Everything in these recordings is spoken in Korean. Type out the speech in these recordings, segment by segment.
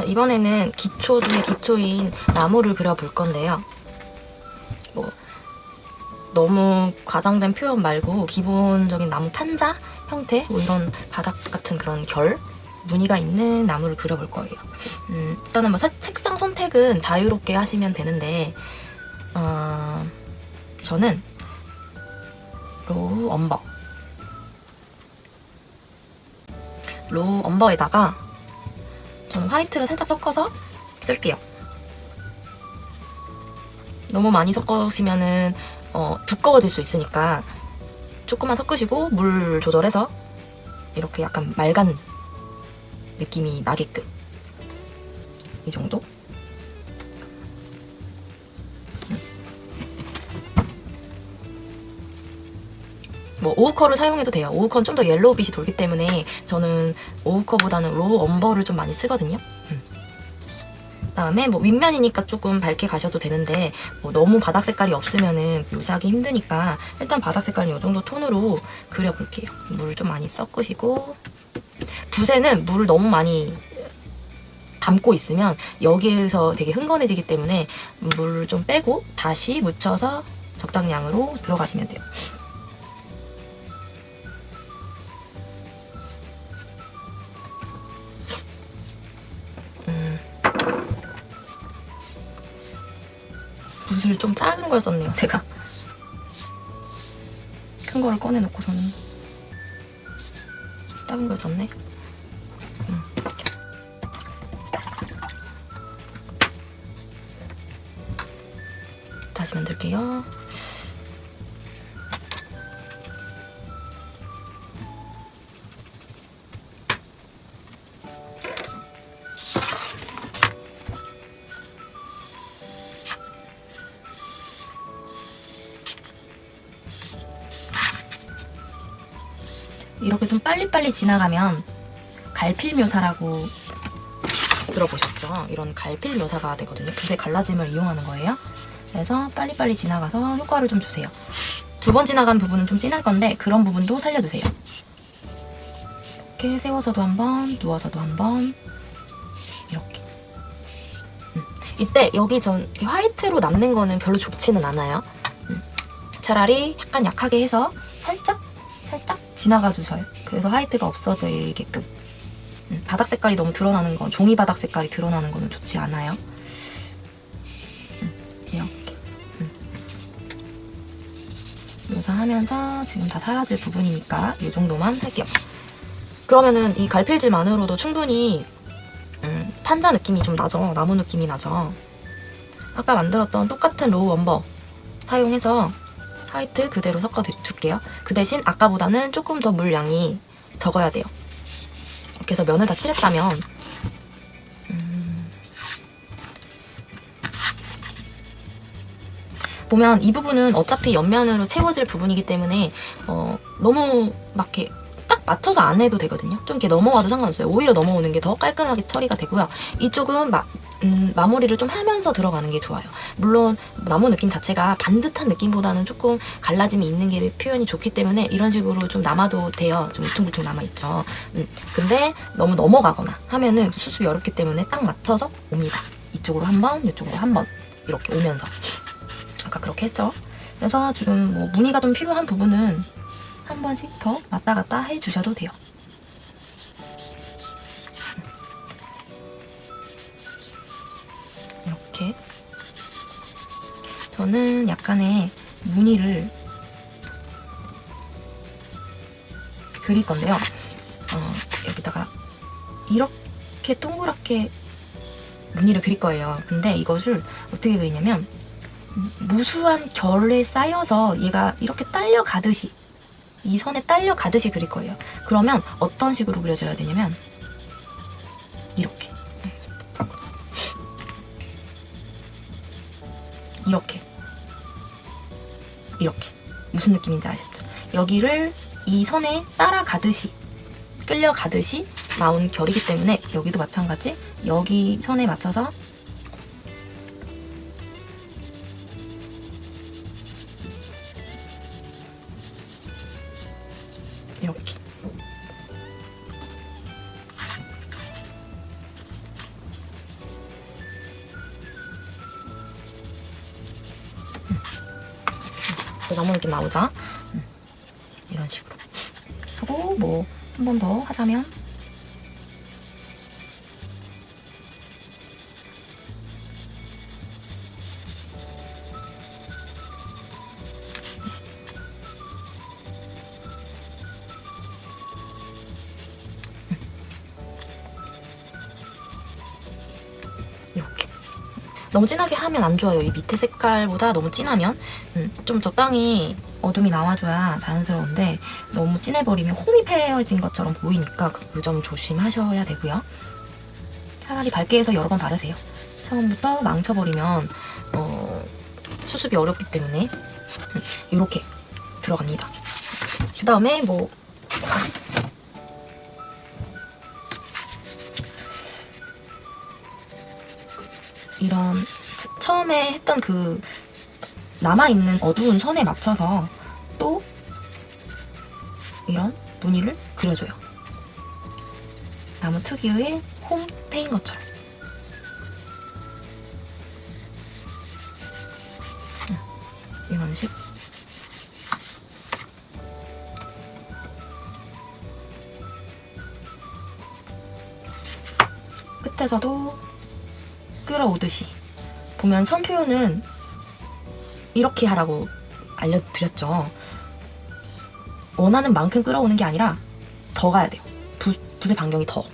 자, 이번에는 기초 중에 기초인 나무를 그려볼 건데요. 뭐 너무 과장된 표현 말고 기본적인 나무 판자 형태 뭐 이런 바닥 같은 그런 결 무늬가 있는 나무를 그려볼 거예요. 음, 일단은 뭐 사- 색상 선택은 자유롭게 하시면 되는데 어, 저는 로우 엄버 로우 엄버에다가 저는 화이트를 살짝 섞어서 쓸게요. 너무 많이 섞으시면은 어, 두꺼워질 수 있으니까 조금만 섞으시고 물 조절해서 이렇게 약간 맑은 느낌이 나게끔 이 정도 뭐 오우커를 사용해도 돼요. 오우커는 좀 더 옐로우 빛이 돌기 때문에 저는 오우커보다는 로우 엄버를 좀 많이 쓰거든요. 음. 그다음에 뭐 윗면이니까 조금 밝게 가셔도 되는데 뭐 너무 바닥 색깔이 없으면은 묘사하기 힘드니까 일단 바닥 색깔은 이 정도 톤으로 그려볼게요. 물좀 많이 섞으시고 붓에는 물을 너무 많이 담고 있으면 여기에서 되게 흥건해지기 때문에 물을 좀 빼고 다시 묻혀서 적당량으로 들어가시면 돼요. 좀 작은 걸 썼네요, 제가. 큰 거를 꺼내놓고서는 작은 걸 썼네. 음. 다시 만들게요. 이렇게 좀 빨리빨리 지나가면 갈필 묘사라고 들어보셨죠? 이런 갈필 묘사가 되거든요. 근데 갈라짐을 이용하는 거예요. 그래서 빨리빨리 지나가서 효과를 좀 주세요. 두 번 지나간 부분은 좀 진할 건데 그런 부분도 살려주세요. 이렇게 세워서도 한 번, 누워서도 한 번, 이렇게. 음. 이때 여기 전 화이트로 남는 거는 별로 좋지는 않아요. 음. 차라리 약간 약하게 해서 지나가 주셔요. 그래서 화이트가 없어지게끔. 음, 바닥 색깔이 너무 드러나는 건 종이 바닥 색깔이 드러나는 거는 좋지 않아요. 음, 이렇게 음. 묘사하면서 지금 다 사라질 부분이니까 이 정도만 할게요. 그러면은 이 갈필질만으로도 충분히 음, 판자 느낌이 좀 나죠. 나무 느낌이 나죠. 아까 만들었던 똑같은 로우 원버 사용해서 화이트 그대로 섞어 드- 줄게요. 그 대신 아까보다는 조금 더 물량이 적어야 돼요. 이렇게 해서 면을 다 칠했다면 음, 보면 이 부분은 어차피 옆면으로 채워질 부분이기 때문에 어, 너무 막 이렇게 딱 맞춰서 안 해도 되거든요. 좀 이렇게 넘어와도 상관없어요. 오히려 넘어오는 게 더 깔끔하게 처리가 되고요. 이쪽은 마, 음, 마무리를 좀 하면서 들어가는 게 좋아요. 물론 나무 느낌 자체가 반듯한 느낌보다는 조금 갈라짐이 있는 게 표현이 좋기 때문에 이런 식으로 좀 남아도 돼요. 좀 울퉁불퉁 남아있죠. 음, 근데 너무 넘어가거나 하면은 수습이 어렵기 때문에 딱 맞춰서 옵니다. 이쪽으로 한 번, 이쪽으로 한 번 이렇게 오면서 아까 그렇게 했죠. 그래서 지금 뭐 무늬가 좀 필요한 부분은 한 번씩 더 왔다 갔다 해주셔도 돼요. 저는 약간의 무늬를 그릴 건데요. 어, 여기다가 이렇게 동그랗게 무늬를 그릴 거예요. 근데 이것을 어떻게 그리냐면 음, 무수한 결에 쌓여서 얘가 이렇게 딸려 가듯이 이 선에 딸려 가듯이 그릴 거예요. 그러면 어떤 식으로 그려져야 되냐면 이렇게 이렇게 무슨 느낌인지 아셨죠? 여기를 이 선에 따라가듯이 끌려가듯이 나온 결이기 때문에 여기도 마찬가지 여기 선에 맞춰서 나무 느낌 나오죠? 음, 이런 식으로 하고 뭐 한 번 더 하자면 너무 진하게 하면 안 좋아요. 이 밑에 색깔보다 너무 진하면 음, 좀 적당히 어둠이 나와줘야 자연스러운데 너무 진해버리면 홈이 패여진 것처럼 보이니까 그 점 조심하셔야 되고요. 차라리 밝게 해서 여러 번 바르세요. 처음부터 망쳐버리면 어, 수습이 어렵기 때문에 음, 이렇게 들어갑니다. 그 다음에 뭐 이런 처- 처음에 했던 그 남아있는 어두운 선에 맞춰서 또 이런 무늬를 그려줘요. 나무 특유의 홈 패인 것처럼. 음, 이런 식. 끝에서도 끌어오듯이 보면 선 표현은 이렇게 하라고 알려드렸죠. 원하는 만큼 끌어오는 게 아니라 더 가야 돼요. 붓, 붓의 반경이 더.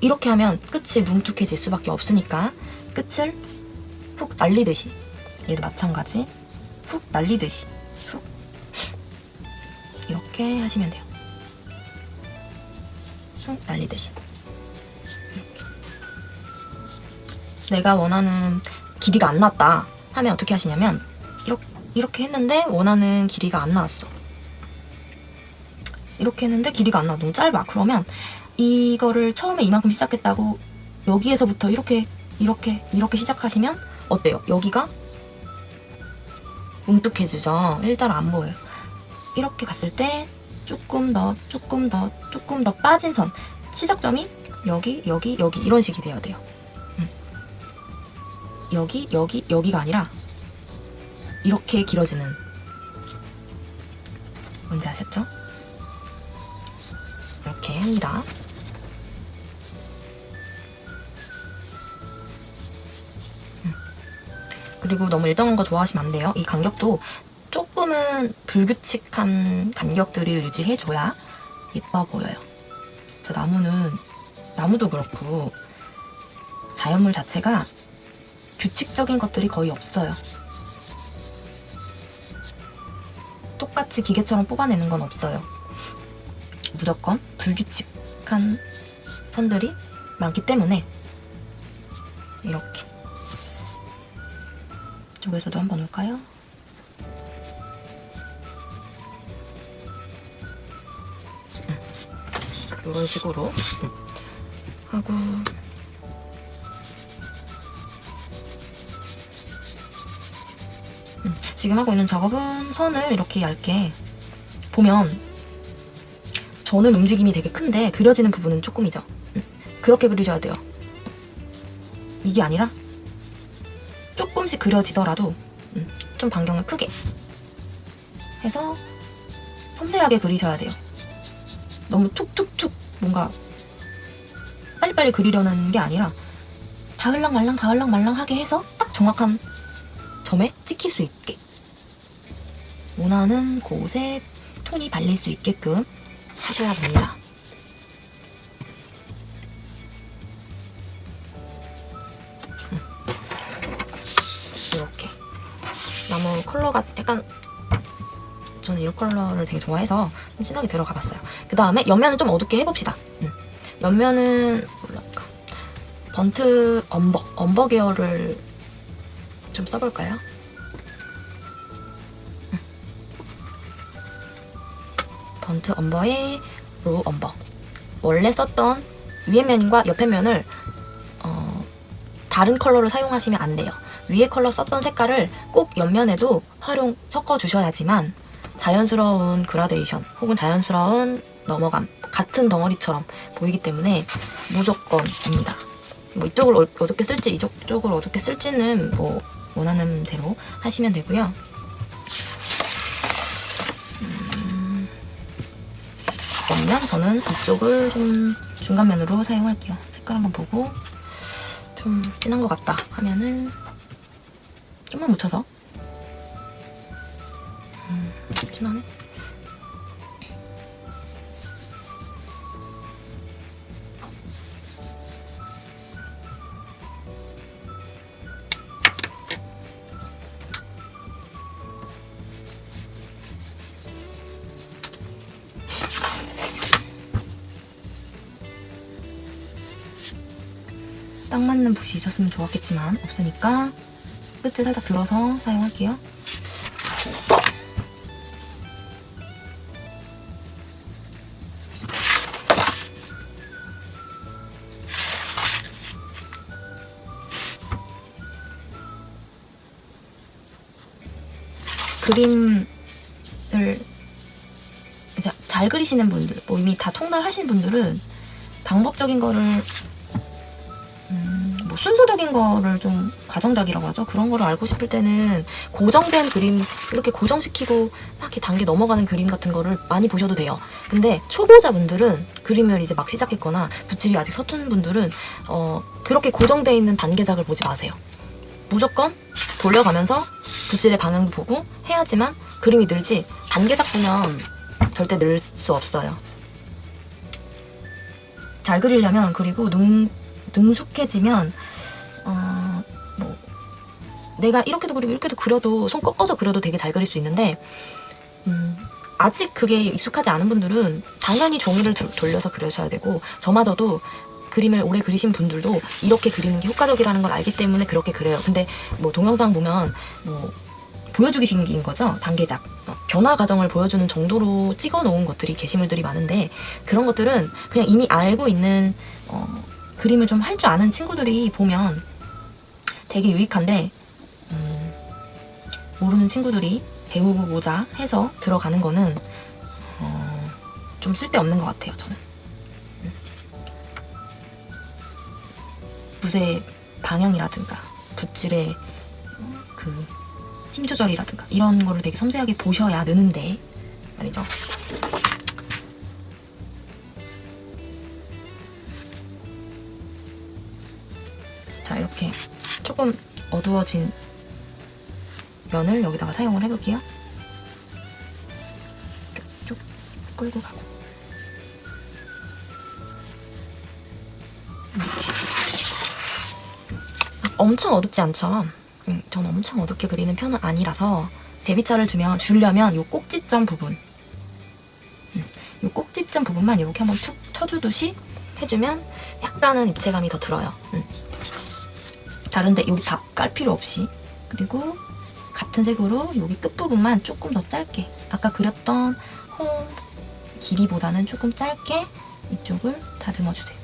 이렇게 하면 끝이 뭉툭해질 수밖에 없으니까 끝을 훅 날리듯이 얘도 마찬가지 훅 날리듯이 훅 이렇게 하시면 돼요. 훅 날리듯이 내가 원하는 길이가 안 났다 하면 어떻게 하시냐면 이렇게, 이렇게 했는데 원하는 길이가 안 나왔어. 이렇게 했는데 길이가 안 나와 너무 짧아. 그러면 이거를 처음에 이만큼 시작했다고 여기에서부터 이렇게 이렇게 이렇게 시작하시면 어때요? 여기가 뭉뚝해지죠. 일자로 안 보여요. 이렇게 갔을 때 조금 더 조금 더 조금 더 빠진 선 시작점이 여기 여기 여기 이런 식이 돼야 돼요. 여기 여기 여기가 아니라 이렇게 길어지는 뭔지 아셨죠? 이렇게 합니다. 음. 그리고 너무 일정한 거 좋아하시면 안 돼요. 이 간격도 조금은 불규칙한 간격들을 유지해줘야 예뻐 보여요. 진짜 나무는 나무도 그렇고 자연물 자체가 규칙적인 것들이 거의 없어요. 똑같이 기계처럼 뽑아내는 건 없어요. 무조건 불규칙한 선들이 많기 때문에 이렇게 이쪽에서도 한번 올까요? 이런 식으로 음. 하고 지금 하고 있는 작업은 선을 이렇게 얇게 보면 저는 움직임이 되게 큰데 그려지는 부분은 조금이죠. 음, 그렇게 그리셔야 돼요. 이게 아니라 조금씩 그려지더라도 음, 좀 반경을 크게 해서 섬세하게 그리셔야 돼요. 너무 툭툭툭 뭔가 빨리빨리 그리려는 게 아니라 다을랑말랑 다을랑말랑하게 해서 딱 정확한 점에 찍힐 수 있게 원하는 곳에 톤이 발릴 수 있게끔 하셔야 됩니다. 음. 이렇게 나무 컬러가 약간 저는 이런 컬러를 되게 좋아해서 좀 진하게 들어가 봤어요. 그 다음에 옆면은 좀 어둡게 해봅시다. 음. 옆면은 뭐랄까 번트 엄버 엄버 계열을 좀 써볼까요? 번트 엄버에 로 엄버 원래 썼던 위에 면과 옆에 면을 어, 다른 컬러를 사용하시면 안 돼요. 위에 컬러 썼던 색깔을 꼭 옆면에도 활용 섞어 주셔야지만 자연스러운 그라데이션 혹은 자연스러운 넘어감 같은 덩어리처럼 보이기 때문에 무조건입니다. 뭐 이쪽을 어- 어떻게 쓸지 이쪽 쪽을 어떻게 쓸지는 뭐 원하는 대로 하시면 되고요. 그러면 저는 이쪽을 좀 중간면으로 사용할게요. 색깔 한번 보고 좀 진한 것 같다 하면은 좀만 묻혀서 음, 진하네. 딱 맞는 붓이 있었으면 좋았겠지만 없으니까 끝을 살짝 들어서 사용할게요. 그림을 이제 잘 그리시는 분들, 뭐 이미 다 통달하신 분들은 방법적인 거를 순서적인 거를 좀 과정작이라고 하죠. 그런 거를 알고 싶을 때는 고정된 그림 이렇게 고정시키고 막 이렇게 단계 넘어가는 그림 같은 거를 많이 보셔도 돼요. 근데 초보자분들은 그림을 이제 막 시작했거나 붓질이 아직 서툰 분들은 어, 그렇게 고정돼 있는 단계작을 보지 마세요. 무조건 돌려가면서 붓질의 방향도 보고 해야지만 그림이 늘지 단계작 보면 절대 늘 수 없어요. 잘 그리려면 그리고 능, 능숙해지면 어, 뭐 내가 이렇게도 그리고 이렇게도 그려도 손 꺾어서 그려도 되게 잘 그릴 수 있는데 음, 아직 그게 익숙하지 않은 분들은 당연히 종이를 두- 돌려서 그려셔야 되고 저마저도 그림을 오래 그리신 분들도 이렇게 그리는 게 효과적이라는 걸 알기 때문에 그렇게 그려요. 근데 뭐 동영상 보면 뭐 보여주기 식인 거죠. 단계작. 어, 변화 과정을 보여주는 정도로 찍어 놓은 것들이 게시물들이 많은데 그런 것들은 그냥 이미 알고 있는 어, 그림을 좀 할 줄 아는 친구들이 보면 되게 유익한데 음, 모르는 친구들이 배우고자 해서 들어가는 거는 어, 좀 쓸데없는 것 같아요. 저는. 음. 붓의 방향이라든가 붓질의 그 힘 조절이라든가 이런 거를 되게 섬세하게 보셔야 느는데 말이죠. 조금 어두워진 면을 여기다가 사용을 해볼게요. 쭉 끌고 가고 엄청 어둡지 않죠? 음, 전 엄청 어둡게 그리는 편은 아니라서 대비차를 주면 주려면 요 꼭지점 부분 음, 요 꼭지점 부분만 이렇게 한번 툭 쳐주듯이 해주면 약간은 입체감이 더 들어요. 음. 다른데 여기 다 깔 필요 없이 그리고 같은 색으로 여기 끝부분만 조금 더 짧게 아까 그렸던 홍 길이보다는 조금 짧게 이쪽을 다듬어 주세요.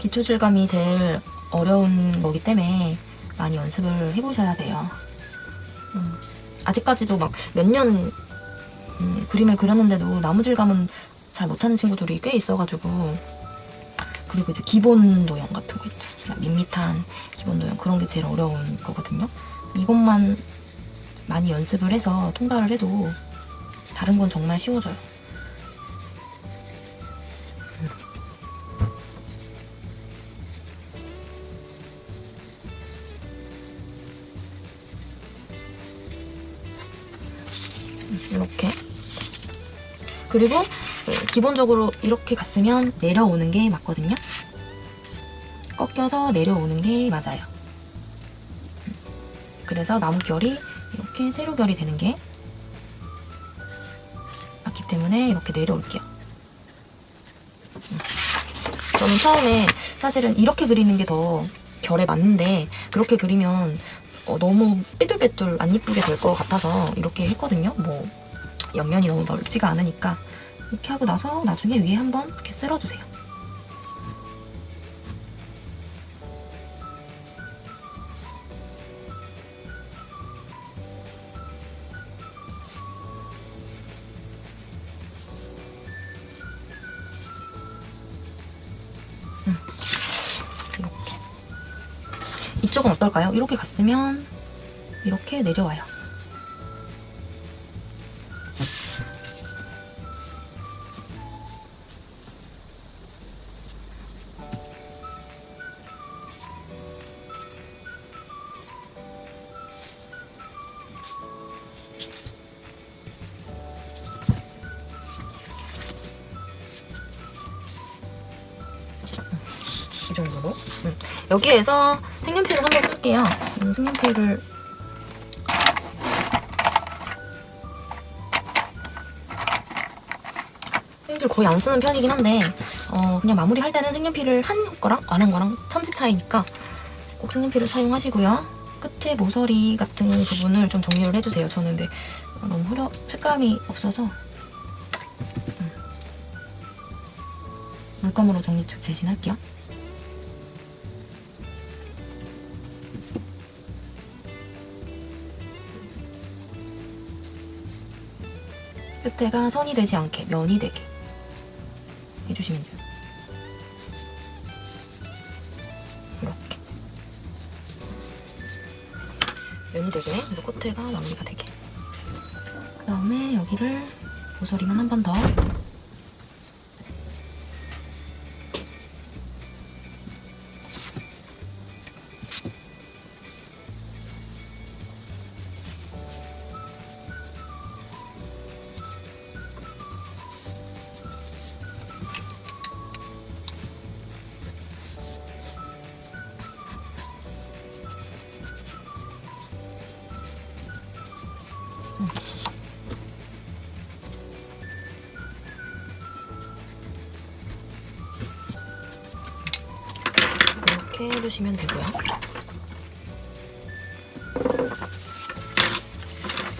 기초 질감이 제일 어려운 거기 때문에 많이 연습을 해보셔야 돼요. 음, 아직까지도 막 몇년 음, 그림을 그렸는데도 나무 질감은 잘 못하는 친구들이 꽤 있어가지고 그리고 이제 기본 도형 같은 거 있죠. 밋밋한 기본 도형 그런 게 제일 어려운 거거든요. 이것만 많이 연습을 해서 통과를 해도 다른 건 정말 쉬워져요. 그리고 어, 기본적으로 이렇게 갔으면 내려오는 게 맞거든요 꺾여서 내려오는 게 맞아요 그래서 나무결이 이렇게 세로결이 되는 게 맞기 때문에 이렇게 내려올게요 음. 저는 처음에 사실은 이렇게 그리는 게 더 결에 맞는데 그렇게 그리면 어, 너무 삐뚤빼뚤 안 이쁘게 될 것 같아서 이렇게 했거든요. 뭐 옆면이 너무 넓지가 않으니까 이렇게 하고 나서 나중에 위에 한번 이렇게 쓸어주세요. 이렇게. 이쪽은 어떨까요? 이렇게 갔으면 이렇게 내려와요. 정도로. 음. 여기에서 색연필을 한 번 쓸게요. 음, 색연필을 색연필 거의 안 쓰는 편이긴 한데 어, 그냥 마무리할 때는 색연필을 한 거랑 안 한 거랑 천지 차이니까 꼭 색연필을 사용하시고요. 끝에 모서리 같은 부분을 좀 정리를 해주세요. 저는 근데 너무 흐려 색감이 없어서 음. 물감으로 정리 대신할게요. 끝에가 선이 되지 않게 면이 되게. 해주시면 돼요. 이렇게. 면이 되게. 그래서 끝에가 마무리가 되게. 그 다음에 여기를 모서리만 한 번 더 해주시면 되고요.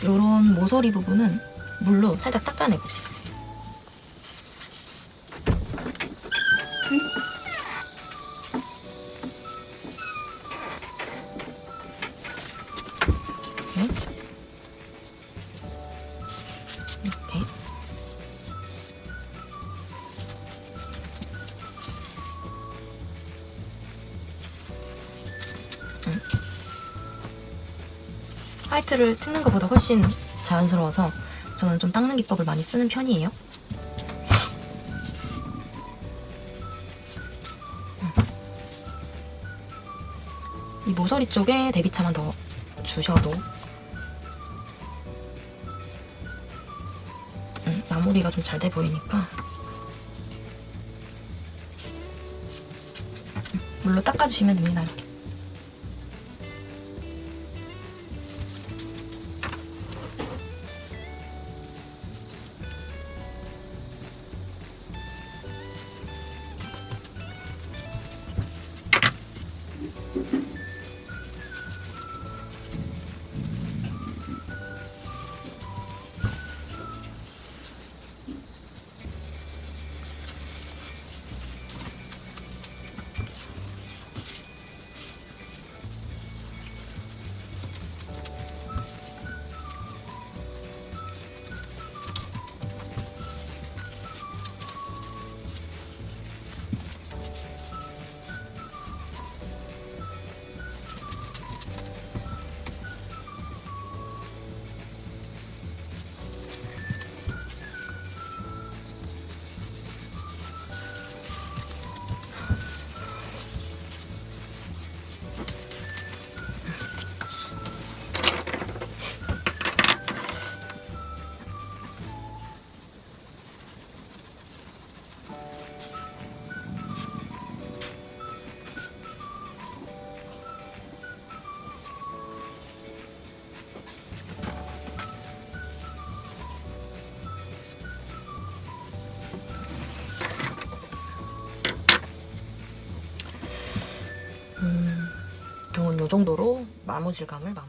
요런 모서리 부분은 물로 살짝 닦아내봅시다. 화이트를 찍는 것보다 훨씬 자연스러워서 저는 좀 닦는 기법을 많이 쓰는 편이에요. 이 모서리 쪽에 대비차만 더 주셔도 음, 마무리가 좀 잘 돼 보이니까 음, 물로 닦아주시면 됩니다. 이렇게. 정도로 마무 질감을 마무리해 보겠습니다.